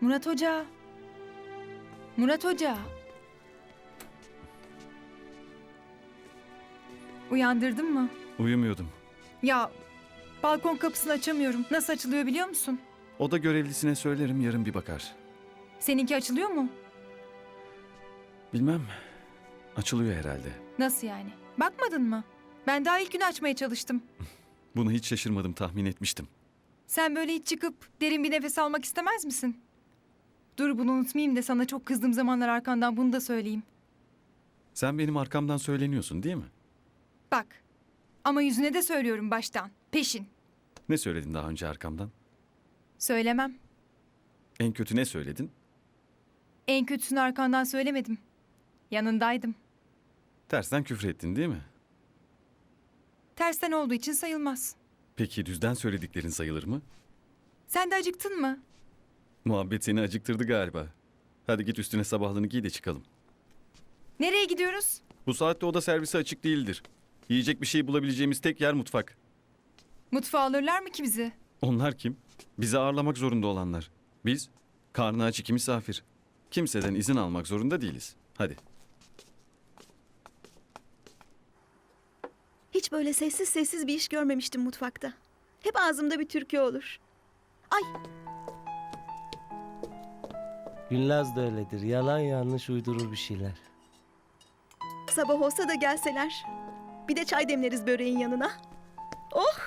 Murat Hoca. Murat Hoca. Uyandırdın mı? Uyumuyordum. Ya balkon kapısını açamıyorum. Nasıl açılıyor biliyor musun? Oda görevlisine söylerim yarın bir bakar. Seninki açılıyor mu? Bilmem. Açılıyor herhalde. Nasıl yani? Bakmadın mı? Ben daha ilk gün açmaya çalıştım. Bunu hiç şaşırmadım tahmin etmiştim. Sen böyle hiç çıkıp derin bir nefes almak istemez misin? Dur bunu unutmayayım da sana çok kızdığım zamanlar arkandan bunu da söyleyeyim. Sen benim arkamdan söyleniyorsun değil mi? Bak. Ama yüzüne de söylüyorum baştan. Peşin. Ne söyledin daha önce arkamdan? Söylemem. En kötü ne söyledin? En kötüsünü arkandan söylemedim. Yanındaydım. Tersten küfür ettin değil mi? Tersten olduğu için sayılmaz. Peki düzden söylediklerin sayılır mı? Sen de acıktın mı? Muhabbet seni acıktırdı galiba. Hadi git üstüne sabahlığını giy de çıkalım. Nereye gidiyoruz? Bu saatte oda servisi açık değildir. Yiyecek bir şey bulabileceğimiz tek yer mutfak. Mutfağa alırlar mı ki bizi? Onlar kim? Bizi ağırlamak zorunda olanlar. Biz, karnı aç iki misafir. Kimseden izin almak zorunda değiliz. Hadi. Hiç böyle sessiz sessiz bir iş görmemiştim mutfakta. Hep ağzımda bir türkü olur. Ay Gülnaz da öyledir. Yalan yanlış uydurur bir şeyler. sabah olsa da gelseler. Bir de çay demleriz böreğin yanına. Oh!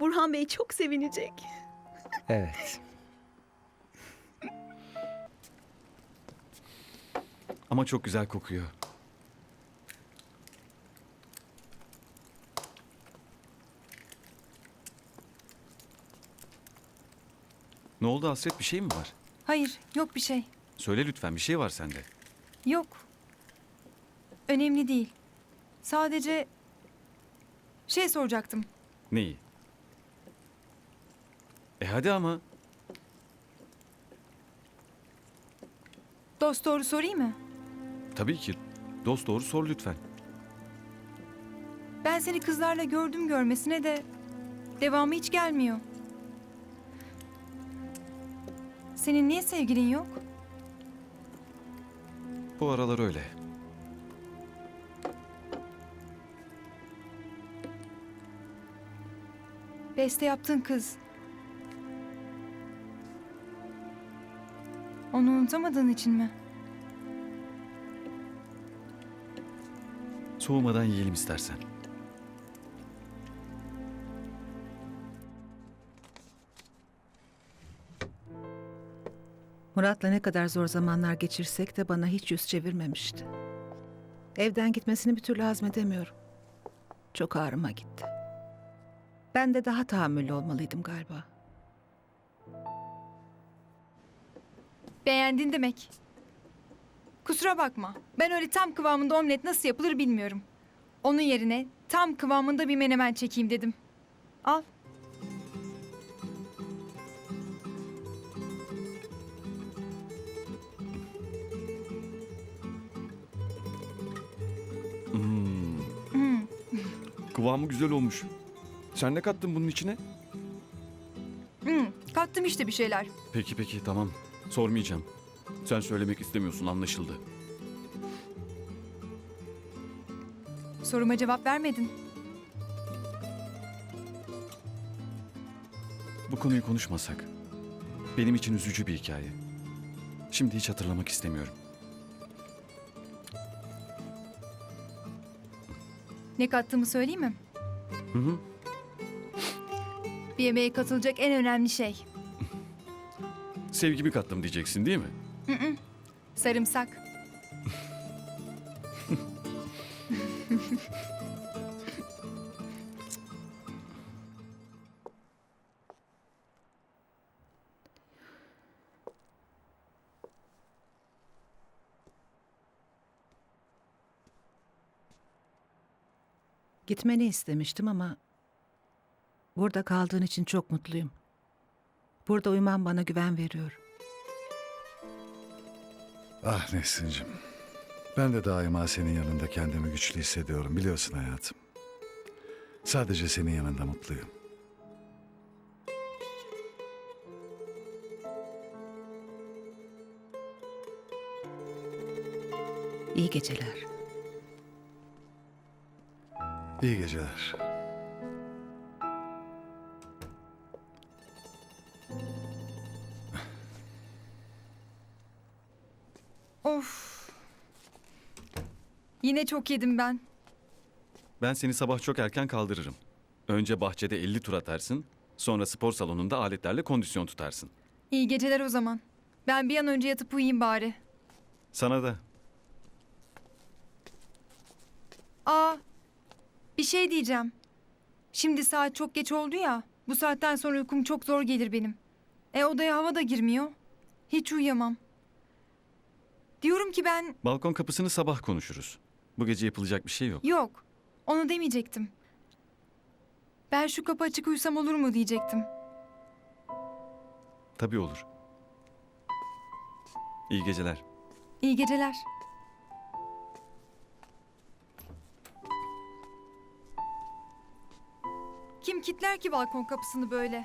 Burhan Bey çok sevinecek. Evet. Ama çok güzel kokuyor. Ne oldu Hasret bir şey mi var? Hayır, yok bir şey. Söyle lütfen bir şey var sende. Yok. Önemli değil. Sadece şey soracaktım. Neyi? E hadi ama. Dost doğru sorayım mı? Tabii ki. Dost doğru sor lütfen. Ben seni kızlarla gördüm görmesine de devamı hiç gelmiyor. Senin niye sevgilin yok? Bu aralar öyle. Beste yaptığın kız. Onu unutamadığın için mi? Soğumadan yiyelim istersen. Murat'la ne kadar zor zamanlar geçirsek de bana hiç yüz çevirmemişti. Evden gitmesini bir türlü hazmedemiyorum. Çok ağrıma gitti. Ben de daha tahammüllü olmalıydım galiba. Beğendin demek. Kusura bakma. Ben öyle tam kıvamında omlet nasıl yapılır bilmiyorum. Onun yerine tam kıvamında bir menemen çekeyim dedim. Al. Kıvamı güzel olmuş. Sen ne kattın bunun içine? Hmm. Kattım işte bir şeyler. Peki peki tamam. Sormayacağım. Sen söylemek istemiyorsun anlaşıldı. Soruma cevap vermedin. Bu konuyu konuşmasak. Benim için üzücü bir hikaye. Şimdi hiç hatırlamak istemiyorum. Ne kattığımı söyleyeyim mi? Hı hı. Bir yemeğe katılacak en önemli şey. Sevgimi kattım diyeceksin değil mi? Sarımsak. Gitmeni istemiştim ama burada kaldığın için çok mutluyum. Burada uyuman bana güven veriyor. Ah Nesrin'cim. Ben de daima senin yanında kendimi güçlü hissediyorum biliyorsun hayatım. Sadece senin yanında mutluyum. İyi geceler. İyi geceler. Of. Yine çok yedim ben. Ben seni sabah çok erken kaldırırım. Önce bahçede 50 tur atarsın, sonra spor salonunda aletlerle kondisyon tutarsın. İyi geceler o zaman. Ben bir an önce yatıp uyuyayım bari. Sana da. Aa, bir şey diyeceğim. Şimdi saat çok geç oldu ya. Bu saatten sonra uykum çok zor gelir benim. E odaya hava da girmiyor. Hiç uyuyamam. Diyorum ki ben Balkon kapısını sabah konuşuruz. Bu gece yapılacak bir şey yok. yok. Onu demeyecektim. Ben şu kapı açık uyusam olur mu diyecektim. Tabii olur. İyi geceler. İyi geceler. Kim kitler ki balkon kapısını böyle?